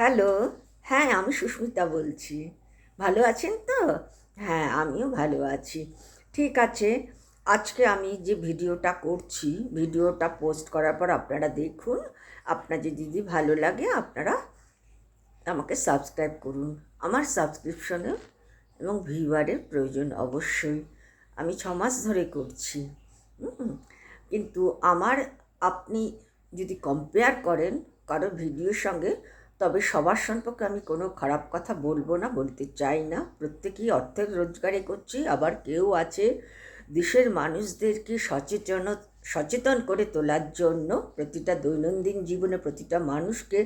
Hello হ্যাঁ আমি সুস্মিতা বলছি। ভালো আছেন তো? হ্যাঁ আমিও ভালো আছি। ঠিক আছে, আজকে আমি যে ভিডিওটা করছি, ভিডিওটা পোস্ট করার পর আপনারা দেখুন আপনাদের যদি ভালো লাগে, আপনারা আমাকে সাবস্ক্রাইব করুন। আমার সাবস্ক্রিপশনের এবং ভিউয়ারের প্রয়োজন অবশ্যই। আমি ছ মাস ধরে করছি কিন্তু আমার আপনি যদি কম্পেয়ার করেন, কারও ভিডিওর সঙ্গে তবে সবার সম্পর্কে আমি কোনো খারাপ কথা বলব না, বলতে চাই না। প্রত্যেকেই অর্থের রোজগারে করছি আবার কেউ আছে দেশের মানুষদেরকে সচেতন সচেতন করে তোলার জন্য, প্রতিটা দৈনন্দিন জীবনে প্রতিটা মানুষকে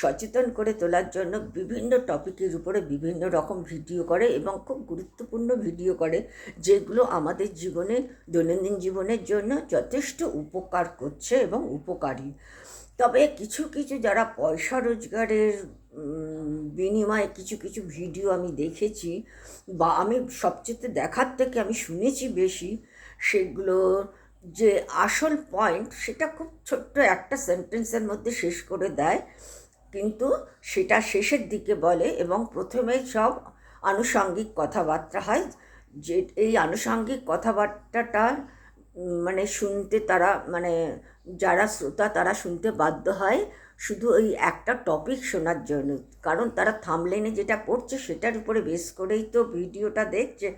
সচেতন করে তোলার জন্য বিভিন্ন টপিকের উপরে বিভিন্ন রকম ভিডিও করে এবং খুব গুরুত্বপূর্ণ ভিডিও করে, যেগুলো আমাদের জীবনে, দৈনন্দিন জীবনের জন্য যথেষ্ট উপকার করছে এবং উপকারী। তবে কিছু কিছু যারা পয়সা রোজগারের বিনিময়ে কিছু কিছু ভিডিও আমি দেখেছি বা আমি সবচেয়ে দেখার থেকে আমি শুনেছি বেশি সেগুলো যে আসল পয়েন্ট সেটা খুব ছোট্ট একটা সেন্টেন্সের মধ্যে শেষ করে দেয়। কিন্তু সেটা শেষের দিকে বলে এবং প্রথমে সব আনুষঙ্গিক কথাবার্তা হয় যে এই আনুষঙ্গিক কথাবার্তাটা মানে শুনতে তারা মানে যারা শ্রোতা তারা শুনতে বাধ্য হয় শুধু ওই একটা টপিক শোনার জন্য। কারণ তারা থামলেনে যেটা পড়ছে সেটার উপরে বেস করেই তো ভিডিওটা দেখছে।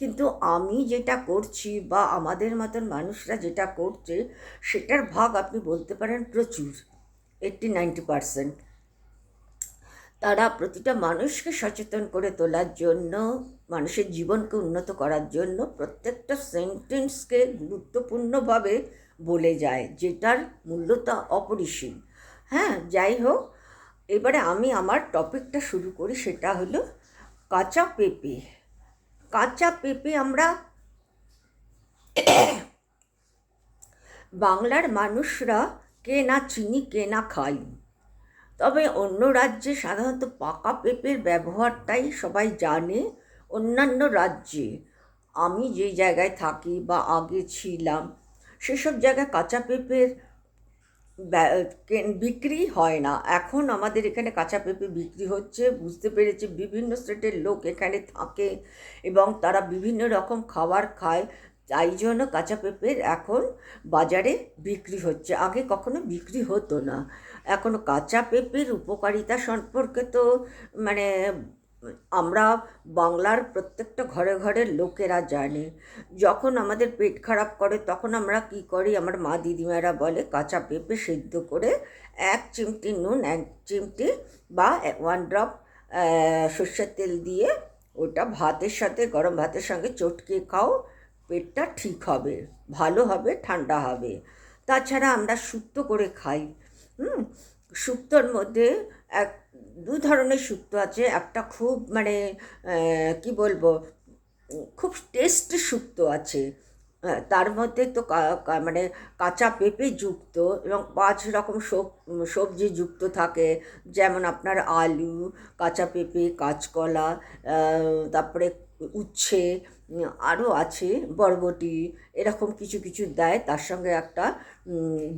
কিন্তু আমি যেটা করছি বা আমাদের মতন মানুষরা যেটা করছে, সেটার ভাগ আপনি বলতে পারেন প্রচুর। এইট্টি নাইনটি পারসেন্ট তারা প্রতিটা মানুষকে সচেতন করে তোলার জন্য, মানুষের জীবনকে উন্নত করার জন্য প্রত্যেকটা সেন্টেন্সকে গুরুত্বপূর্ণভাবে বলে যায়, যেটার মূল্যতা অপরিসীম। হ্যাঁ যাই হোক, এবারে আমি আমার টপিকটা শুরু করি, সেটা হলো কাঁচা পেঁপে। কাঁচা পেঁপে আমরা বাংলার মানুষরা কে না চিনি, কে না খাই তবে অন্য রাজ্যে সাধারণত পাকা পেঁপের ব্যবহারটাই সবাই জানে, অন্যান্য রাজ্যে। আমি যে জায়গায় থাকি বা আগে ছিলাম, সেসব জায়গায় কাঁচা পেঁপের বিক্রি হয় না। এখন আমাদের এখানে কাঁচা পেঁপে বিক্রি হচ্ছে, বুঝতে পেরেছি। বিভিন্ন স্টেটের লোক এখানে থাকে এবং তারা বিভিন্ন রকম খাবার খায়। তাই জন্য কাঁচা পেঁপের এখন বাজারে বিক্রি হচ্ছে। আগে কখনো বিক্রি হতো না। এখন কাঁচা পেঁপের উপকারিতা সম্পর্কে তো মানে আমরা বাংলার প্রত্যেকটা ঘরে ঘরের লোকেরা জানে। যখন আমাদের পেট খারাপ করে, তখন আমরা কি করি? আমার মা দিদিমারা বলে, কাঁচা পেঁপে সেদ্ধ করে এক চিমটি নুন, এক চিমটি বা ওয়ান ড্রপ সর্ষের তেল দিয়ে ওটা ভাতের সাথে, গরম ভাতের সঙ্গে চটকে খাও। পেটটা ঠিক হবে, ভালো হবে, ঠান্ডা হবে। তাছাড়া আমরা শুক্তো করে খাই, হুম? শুক্তোর মধ্যে এক, দু ধরনের শুক্তো আছে। একটা খুব মানে কি বলব, খুব টেস্টি শুক্তো আছে। তার মধ্যে তো মানে কাঁচা পেঁপে যুক্ত এবং পাঁচ রকম সব- সবজি যুক্ত থাকে। যেমন আপনার আলু, কাঁচা পেঁপে, কাঁচকলা তারপরে উচ্ছে আরও আছে, বরবটি, এরকম কিছু কিছু দেয়। তার সঙ্গে একটা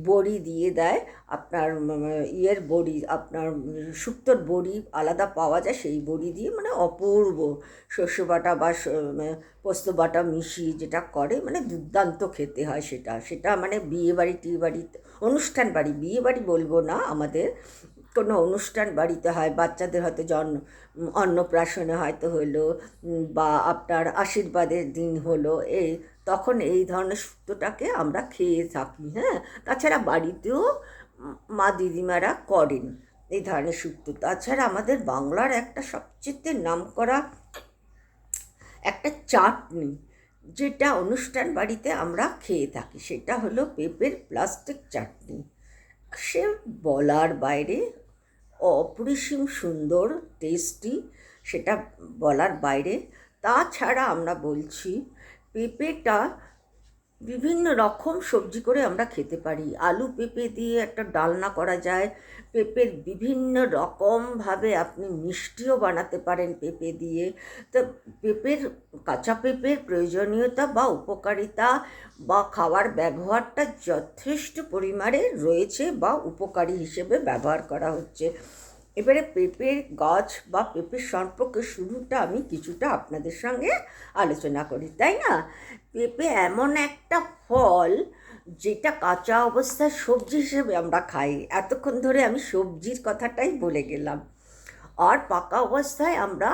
বড়ি দিয়ে দেয়। আপনার ইয়ের বড়ি, আপনার শুক্তোর বড়ি আলাদা পাওয়া যায়। সেই বড়ি দিয়ে মানে অপূর্ব শস্য বাটা বা পোস্ত বাটা মিশিয়ে যেটা করে মানে দুর্দান্ত খেতে হয় সেটা। সেটা মানে বিয়ে বাড়ি টিয়ে বাড়িতে অনুষ্ঠান বাড়ি বিয়ে বাড়ি বলব না আমাদের। কোনো অনুষ্ঠান বাড়িতে হয়, বাচ্চাদের হয়তো জন্ম অন্নপ্রাশনে হয়তো হলো বা আপনার আশীর্বাদের দিন হলো, এই, তখন এই ধরনের শুক্তোটাকে আমরা খেয়ে থাকি হ্যাঁ? তাছাড়া বাড়িতেও মা দিদিমারা করেন এই ধরনের শুক্তো তাছাড়া আমাদের বাংলার একটা সবচেয়ে নামকরা একটা চাটনি, যেটা অনুষ্ঠান বাড়িতে আমরা খেয়ে থাকি, সেটা হলো পেঁপের প্লাস্টিক চাটনি। সে বলার বাইরে অপরিসীম সুন্দর টেস্টি সেটা বলার বাইরে। তাছাড়া আমরা বলছি পেঁপেটা বিভিন্ন রকম সবজি করে আমরা খেতে পারি। আলু পেঁপে দিয়ে একটা ডালনা করা যায়। পেঁপের বিভিন্ন রকমভাবে আপনি মিষ্টিও বানাতে পারেন পেঁপে দিয়ে। তো পেঁপের, কাঁচা পেঁপের প্রয়োজনীয়তা বা উপকারিতা বা খাওয়ার ব্যবহারটা যথেষ্ট পরিমাণে রয়েছে বা উপকারী হিসেবে ব্যবহার করা হচ্ছে। এবারে পেঁপের গাছ বা পেঁপের সম্পর্কে শুরুটা আমি কিছুটা আপনাদের সঙ্গে আলোচনা করি, তাই না? পেঁপে এমন একটা ফল যেটা কাঁচা অবস্থায় সবজি হিসেবে আমরা খাই। এতক্ষণ ধরে আমি সবজির কথাটাই বলে গেলাম। আর পাকা অবস্থায় আমরা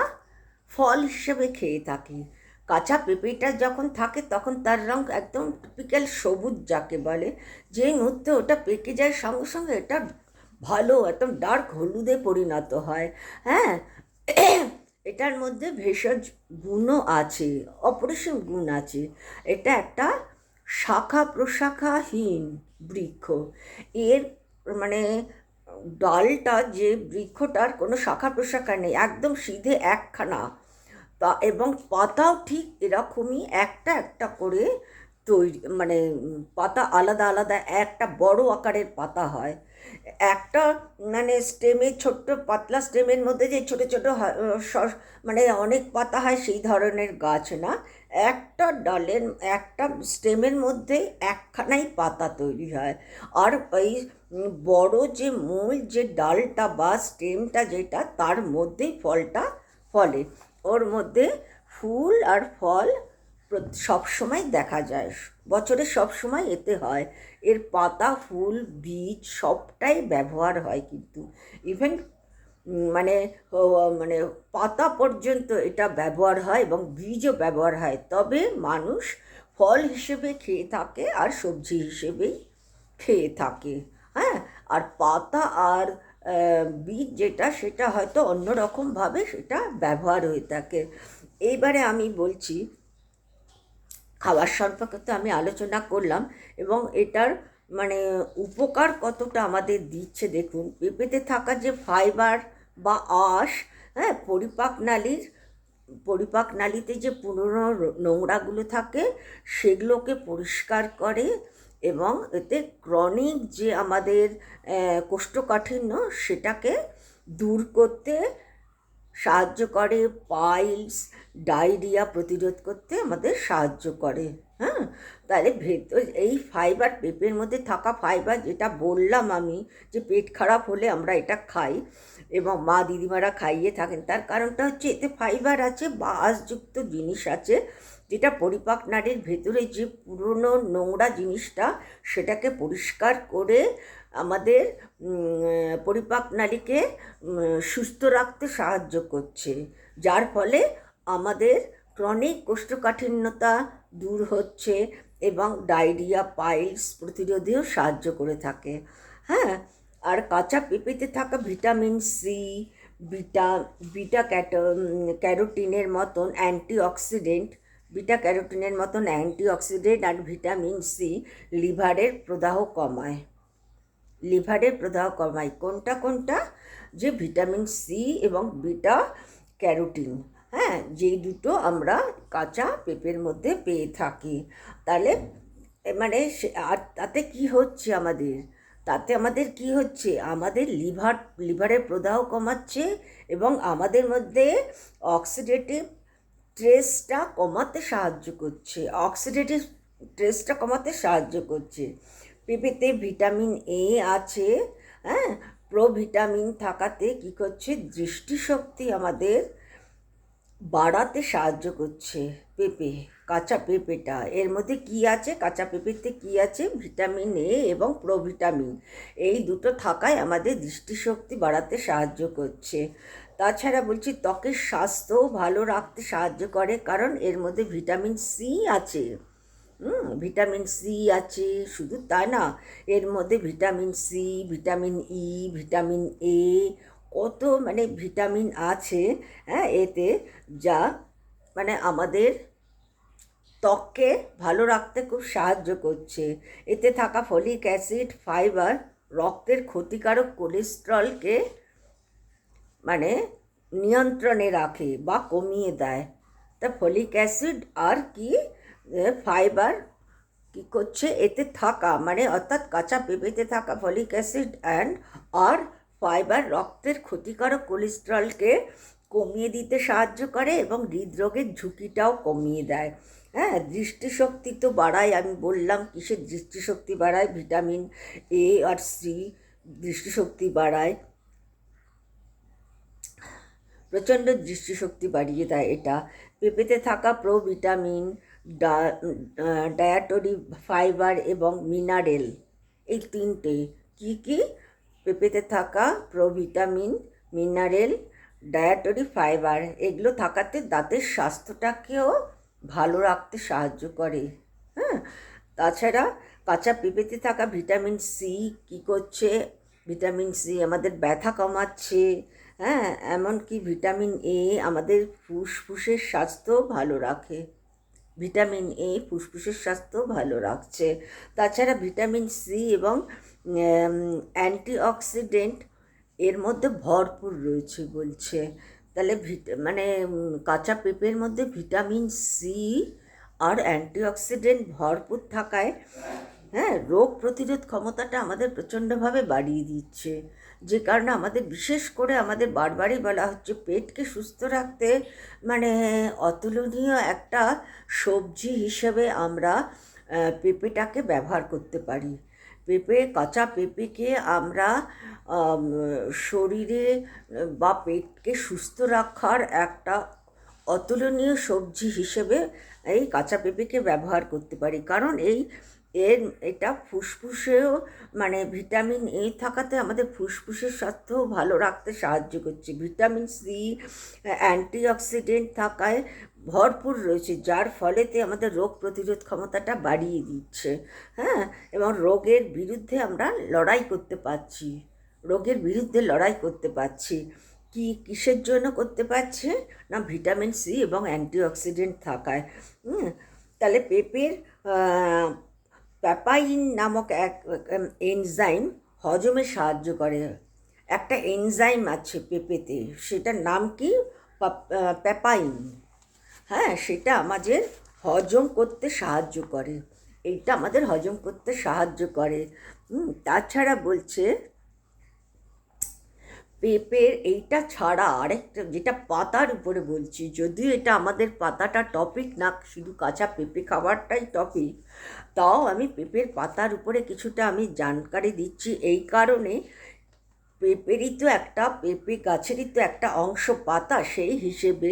ফল হিসেবে খেয়ে থাকি। কাঁচা পেঁপেটা যখন থাকে তখন তার রং একদম টিপিক্যাল সবুজ যাকে বলে। যেই মুহূর্তে ওটা পেকে যায় সঙ্গে সঙ্গে এটা ভালো, একদম ডার্ক হলুদে পরিণত হয়। হ্যাঁ? এটার মধ্যে ভেষজ গুণও আছে অপরিসীম গুণ আছে। এটা একটা শাখা প্রশাখাহীন বৃক্ষ। এর মানে ডালটা যে বৃক্ষটার কোনো শাখা প্রশাখা নেই, একদম সিধে একখানা। তা এবং পাতাও ঠিক এরকমই একটা একটা করে তৈরি মানে পাতা আলাদা আলাদা, একটা বড় আকারের পাতা হয়। একটা মানে স্টেমে, ছোট্ট পাতলা স্টেমের মধ্যে যে ছোটো ছোটো মানে অনেক পাতা হয় সেই ধরনের গাছ না। একটা ডালের, একটা স্টেমের মধ্যে একখানাই পাতা তৈরি হয়। আর এই বড় যে মূল যে ডালটা বা স্টেমটা যেটা, তার মধ্যেই ফলটা ফলে। ওর মধ্যে ফুল আর ফল সবসময় দেখা যায়। বছরে সব সময় এতে হয়। এর পাতা, ফুল, বীজ সবটাই ব্যবহার হয় কিন্তু। ইভেন মানে মানে পাতা পর্যন্ত এটা ব্যবহার হয় এবং বীজও ব্যবহার হয়। তবে মানুষ ফল হিসেবে খেয়ে থাকে আর সবজি হিসেবেই খেয়ে থাকে। হ্যাঁ? আর পাতা আর বীজ যেটা, সেটা হয়তো অন্যরকমভাবে সেটা ব্যবহার হয়ে থাকে। এইবারে আমি বলছি খাবার সম্পর্কে তো আমি আলোচনা করলাম এবং এটার মানে উপকার কতটা আমাদের দিচ্ছে দেখুন। পেঁপেতে থাকা যে ফাইবার বা আঁশ হ্যাঁ পরিপাক নালীর, পরিপাক নালীতে যে পুরনো নোংরাগুলো থাকে সেগুলোকে পরিষ্কার করে এবং এতে ক্রনিক যে আমাদের কোষ্ঠকাঠিন্য সেটাকে দূর করতে সাহায্য করে পাইলস ডায়রিয়া প্রতিরোধ করতে আমাদের সাহায্য করে হ্যাঁ? তাহলে ভেতর এই ফাইবার পেঁপের মধ্যে থাকা ফাইবার যেটা বললাম আমি, যে পেট খারাপ হলে আমরা এটা খাই এবং মা দিদিমারা খাইয়ে থাকেন, তার কারণটা হচ্ছে এতে ফাইবার আছে বাসযুক্ত জিনিস আছে, যেটা পরিপাক নাড়ির ভেতরে যে পুরনো নোংরা জিনিসটা, সেটাকে পরিষ্কার করে আমাদের পরিপাক নালীকে সুস্থ রাখতে সাহায্য করছে। যার ফলে আমাদের ক্রনিক কোষ্ঠকাঠিন্যতা দূর হচ্ছে এবং ডায়রিয়া, পাইলস প্রতিরোধেও সাহায্য করে থাকে। হ্যাঁ আর কাঁচা পেঁপেতে থাকা ভিটামিন সি বিটা বিটা ক্যাটো, ক্যারোটিনের মতন অ্যান্টিঅক্সিডেন্ট, বিটা ক্যারোটিনের মতন অ্যান্টিঅক্সিডেন্ট আর ভিটামিন সি লিভারের প্রদাহ কমায়। লিভারের প্রদাহ কমায়। কোনটা কোনটা? যে ভিটামিন সি এবং বিটা ক্যারোটিন। হ্যাঁ যেই দুটো আমরা কাঁচা পেঁপের মধ্যে পেয়ে থাকি। তাহলে মানে আর তাতে কি হচ্ছে আমাদের? তাতে আমাদের কি হচ্ছে? আমাদের লিভার লিভারের প্রদাহ কমাচ্ছে এবং আমাদের মধ্যে অক্সিডেটিভ স্ট্রেসটা কমাতে সাহায্য করছে। অক্সিডেটিভ স্ট্রেসটা কমাতে সাহায্য করছে। পেঁপেতে ভিটামিন এ আছে হ্যাঁ? প্রোভিটামিন থাকাতে কী করছে? দৃষ্টিশক্তি আমাদের বাড়াতে সাহায্য করছে পেঁপে, কাঁচা পেঁপেটা। এর মধ্যে কি আছে? কাঁচা পেঁপেতে কি আছে? ভিটামিন এ এবং প্রোভিটামিন। এই দুটো থাকায় আমাদের দৃষ্টিশক্তি বাড়াতে সাহায্য করছে। তাছাড়া বলছি, ত্বকের স্বাস্থ্যও ভালো রাখতে সাহায্য করে, কারণ এর মধ্যে ভিটামিন সি আছে। ভিটামিন সি আছে, শুধু তা না? এর মধ্যে vitamin C, vitamin E, vitamin A, কত মানে ভিটামিন আছে হ্যাঁ এতে যা মানে আমাদের ত্বককে ভালো রাখতে খুব সাহায্য করছে। এতে থাকা ফলিক অ্যাসিড, ফাইবার, রক্তের ক্ষতিকারক কোলেস্ট্রলকে মানে নিয়ন্ত্রণে রাখে বা কমিয়ে দেয়। তা ফলিক অ্যাসিড আর কি? ফাইবার কী করছে? এতে থাকা মানে অর্থাৎ কাঁচা পেঁপেতে থাকা ফলিক অ্যাসিড অ্যান্ড আর ফাইবার রক্তের ক্ষতিকারক কোলেস্ট্রলকে কমিয়ে দিতে সাহায্য করে এবং হৃদরোগের ঝুঁকিটাও কমিয়ে দেয়। হ্যাঁ দৃষ্টিশক্তি তো বাড়ায়, আমি বললাম কিসের দৃষ্টিশক্তি বাড়ায়? ভিটামিন এ আর সি দৃষ্টিশক্তি বাড়ায়। প্রচণ্ড দৃষ্টিশক্তি বাড়িয়ে দেয় এটা। পেঁপেতে থাকা প্রো ভিটামিন ডায়াটরি ফাইবার এবং মিনারেল। এই তিনটে কি কি? পেঁপেতে থাকা প্রোভিটামিন, মিনারেল ডায়াটরি ফাইবার, এগুলো থাকাতে দাঁতের স্বাস্থ্যটাকেও ভালো রাখতে সাহায্য করে। হ্যাঁ? তাছাড়া কাঁচা পেঁপেতে থাকা ভিটামিন সি কী করছে? ভিটামিন সি আমাদের ব্যথা কমাচ্ছে। হ্যাঁ? এমনকি ভিটামিন এ আমাদের ফুসফুসের স্বাস্থ্য ভালো রাখে। ভিটামিন এ, ফুসফুসের স্বাস্থ্য ভালো রাখছে। তাছাড়া ভিটামিন সি এবং অ্যান্টিঅক্সিডেন্ট এর মধ্যে ভরপুর রয়েছে বলছে। তাহলে মানে কাঁচা পেঁপের মধ্যে ভিটামিন সি আর অ্যান্টিঅক্সিডেন্ট ভরপুর থাকায় হ্যাঁ রোগ প্রতিরোধ ক্ষমতাটা আমাদের প্রচণ্ডভাবে বাড়িয়ে দিচ্ছে। যে কারণে আমাদের, বিশেষ করে আমাদের বারবারই বলা হচ্ছে পেটকে সুস্থ রাখতে মানে অতুলনীয় একটা সবজি হিসেবে আমরা পেঁপেটাকে ব্যবহার করতে পারি। পেঁপে, কাঁচা পেঁপেকে আমরা শরীরে, বা পেটকে সুস্থ রাখার একটা অতুলনীয় সবজি হিসেবে এই কাঁচা পেঁপেকে ব্যবহার করতে পারি। কারণ এই এর এটা ফুসফুসেও মানে ভিটামিন এ থাকাতে আমাদের ফুসফুসের স্বাস্থ্যও ভালো রাখতে সাহায্য করছে। ভিটামিন সি, অ্যান্টিঅক্সিডেন্ট থাকায় ভরপুর রয়েছে, যার ফলেতে আমাদের রোগ প্রতিরোধ ক্ষমতাটা বাড়িয়ে দিচ্ছে। হ্যাঁ? এবং রোগের বিরুদ্ধে আমরা লড়াই করতে পারছি। রোগের বিরুদ্ধে লড়াই করতে পারছি। কি কিসের জন্য করতে পারছে? না ভিটামিন সি এবং অ্যান্টিঅক্সিডেন্ট থাকায়। তাহলে পেঁপের প্যাপাইন নামক এক এনজাইম হজমে সাহায্য করে। একটা এনজাইম আছে পেঁপেতে, সেটার নাম কি? প্যাপাইন। হ্যাঁ সেটা আমাদের হজম করতে সাহায্য করে। এইটা আমাদের হজম করতে সাহায্য করে। তাছাড়া বলছে পেঁপের, এইটা ছাড়া আরেকটা, যেটা পাতার উপরে বলছি, যদিও এটা আমাদের পাতাটা টপিক না, শুধু কাঁচা পেঁপে খাবারটাই টপিক তাও আমি পেঁপের পাতার উপরে কিছুটা আমি জানকারি দিচ্ছি। এই কারণে পেঁপেরই তো একটা, পেঁপে গাছেরই তো একটা অংশ পাতা, সেই হিসেবে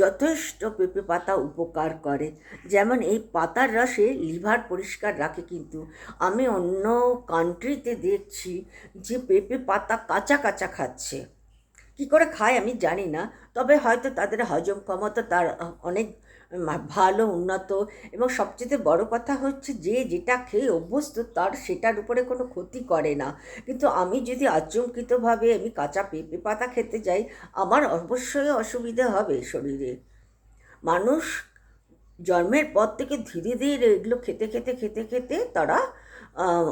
যথেষ্ট পেঁপে পাতা উপকার করে। যেমন এই পাতার রসে লিভার পরিষ্কার রাখে কিন্তু। আমি অন্য কান্ট্রিতে দেখছি যে পেঁপে পাতা কাঁচা কাঁচা খাচ্ছে। কি করে খায় আমি জানি না, তবে হয়তো তাদের হজম ক্ষমতা তার অনেক ভালো, উন্নত এবং সবচেয়ে বড় কথা হচ্ছে যে, যেটা খেয়ে অভ্যস্ত তার সেটার উপরে কোনো ক্ষতি করে না। কিন্তু আমি যদি আচমকিতভাবে আমি কাঁচা পেঁপে পাতা খেতে যাই, আমার অবশ্যই অসুবিধে হবে শরীরে। মানুষ জন্মের পর থেকে ধীরে ধীরে এগুলো খেতে খেতে খেতে খেতে তারা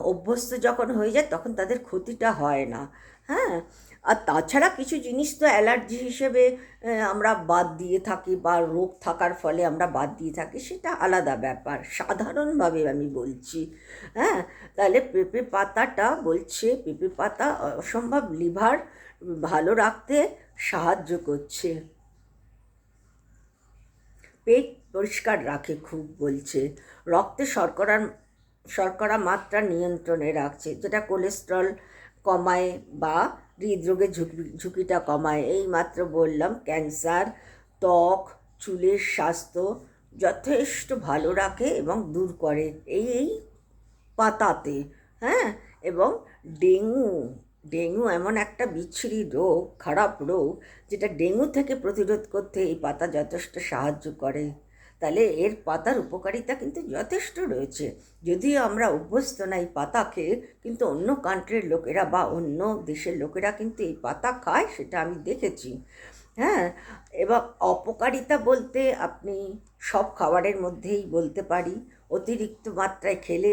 অভ্যস্ত যখন হয়ে যায়, তখন তাদের ক্ষতিটা হয় না। হ্যাঁ? আর তাছাড়া কিছু জিনিস তো অ্যালার্জি হিসেবে আমরা বাদ দিয়ে থাকি বা রোগ থাকার ফলে আমরা বাদ দিয়ে থাকি, সেটা আলাদা ব্যাপার। সাধারণভাবে আমি বলছি হ্যাঁ? তাহলে পেঁপে পাতাটা বলছে, পেঁপে পাতা অসম্ভব লিভার ভালো রাখতে সাহায্য করছে। পেট পরিষ্কার রাখে খুব বলছে। রক্তে শর্করার, শর্করা মাত্রা নিয়ন্ত্রণে রাখছে, যেটা কোলেস্ট্রল কমায় বা হৃদরোগের ঝুঁকি, ঝুঁকিটা কমায়। এই মাত্র বললাম, ক্যান্সার, ত্বক, চুলের স্বাস্থ্য যথেষ্ট ভালো রাখে এবং দূর করে। এই এই পাতাতে হ্যাঁ? এবং ডেঙ্গু ডেঙ্গু এমন একটা বিচ্ছিরি রোগ, খারাপ রোগ, যেটা ডেঙ্গু থেকে প্রতিরোধ করতে এই পাতা যথেষ্ট সাহায্য করে। তাহলে এর পাতার উপকারিতা কিন্তু যথেষ্ট রয়েছে। যদিও আমরা অভ্যস্ত না এই পাতা খেয়ে কিন্তু অন্য কান্ট্রির লোকেরা বা অন্য দেশের লোকেরা কিন্তু এই পাতা খায়, সেটা আমি দেখেছি। হ্যাঁ এবং অপকারিতা বলতে আপনি সব খাবারের মধ্যেই বলতে পারি। অতিরিক্ত মাত্রায় খেলে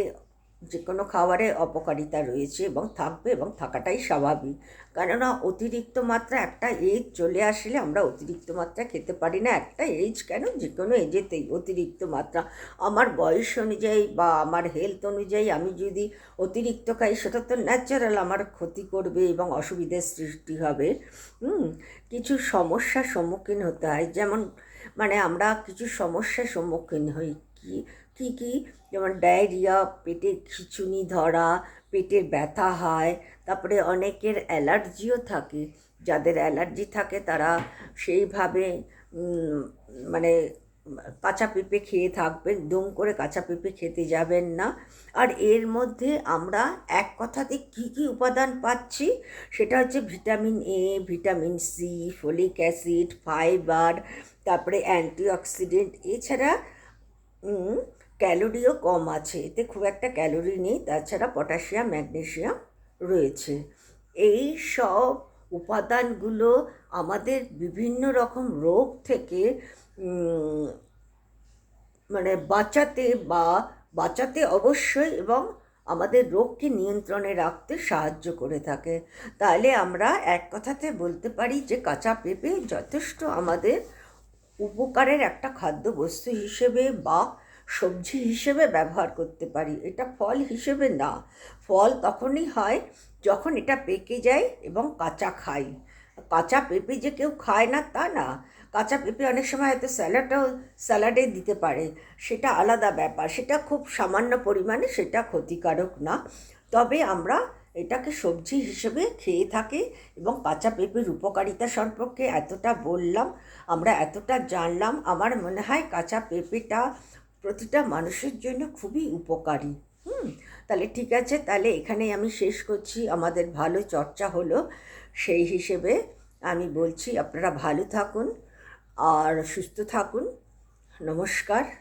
যে কোনো খাবারে অপকারিতা রয়েছে এবং থাকবে এবং থাকাটাই স্বাভাবিক। কেননা অতিরিক্ত মাত্রা একটা এজ চলে আসলে আমরা অতিরিক্ত মাত্রা খেতে পারি না। একটা এজ কেন? যে কোনো এজেতেই অতিরিক্ত মাত্রা। আমার বয়স অনুযায়ী বা আমার হেলথ অনুযায়ী আমি যদি অতিরিক্ত খাই, সেটা তো ন্যাচারাল আমার ক্ষতি করবে এবং অসুবিধার সৃষ্টি হবে। কিছু সমস্যার সম্মুখীন হতে হয়। যেমন মানে আমরা কিছু সমস্যার সম্মুখীন হই। কি কী কী? যেমন ডায়রিয়া পেটে খিঁচুনি, ধরা, পেটের ব্যথা হয়, তারপরে অনেকের অ্যালার্জিও থাকে। যাদের অ্যালার্জি থাকে তারা সেইভাবে মানে কাঁচা পেঁপে খেয়ে থাকবেন, দুম করে কাঁচা পেঁপে খেতে যাবেন না। আর এর মধ্যে আমরা এক কথাতে কি কি উপাদান পাচ্ছি? সেটা হচ্ছে vitamin A vitamin C folic acid, fibre, তারপরে অ্যান্টিঅক্সিডেন্ট। এছাড়া ক্যালোরিও কম আছে, এতে খুব একটা ক্যালোরি নেই, তাছাড়া পটাশিয়াম ম্যাগনেসিয়াম রয়েছে। এই সব উপাদানগুলো আমাদের বিভিন্ন রকম রোগ থেকে মানে বাঁচাতে বা বাঁচাতে অবশ্যই এবং আমাদের রোগকে নিয়ন্ত্রণে রাখতে সাহায্য করে থাকে। তাহলে আমরা এক কথাতে বলতে পারি যে, কাঁচা পেঁপে যথেষ্ট আমাদের উপকারের একটা খাদ্যবস্তু হিসেবে বা সবজি হিসেবে ব্যবহার করতে পারি। এটা ফল হিসেবে না। ফল তখনই হয় যখন এটা পেকে যায় এবং কাঁচা খাই। কাঁচা পেঁপে যে কেউ খায় না, তা না। কাঁচা পেঁপে অনেক সময় হয়তো স্যালাডও, স্যালাডে দিতে পারে। সেটা আলাদা ব্যাপার। সেটা খুব সামান্য পরিমাণে সেটা ক্ষতিকারক না। তবে আমরা এটাকে সবজি হিসেবে খেয়ে থাকি এবং কাঁচা পেঁপের উপকারিতা সম্পর্কে এতটা বললাম, আমরা এতটা জানলাম। আমার মনে হয় কাঁচা পেঁপেটা প্রতিটা মানুষের জন্য খুবই উপকারী। হুম, তাহলে ঠিক আছে, তাহলে এখানে আমি শেষ করছি। আমাদের ভালো চর্চা হলো, সেই হিসেবে আমি বলছি আপনারা ভালো থাকুন আর সুস্থ থাকুন। নমস্কার।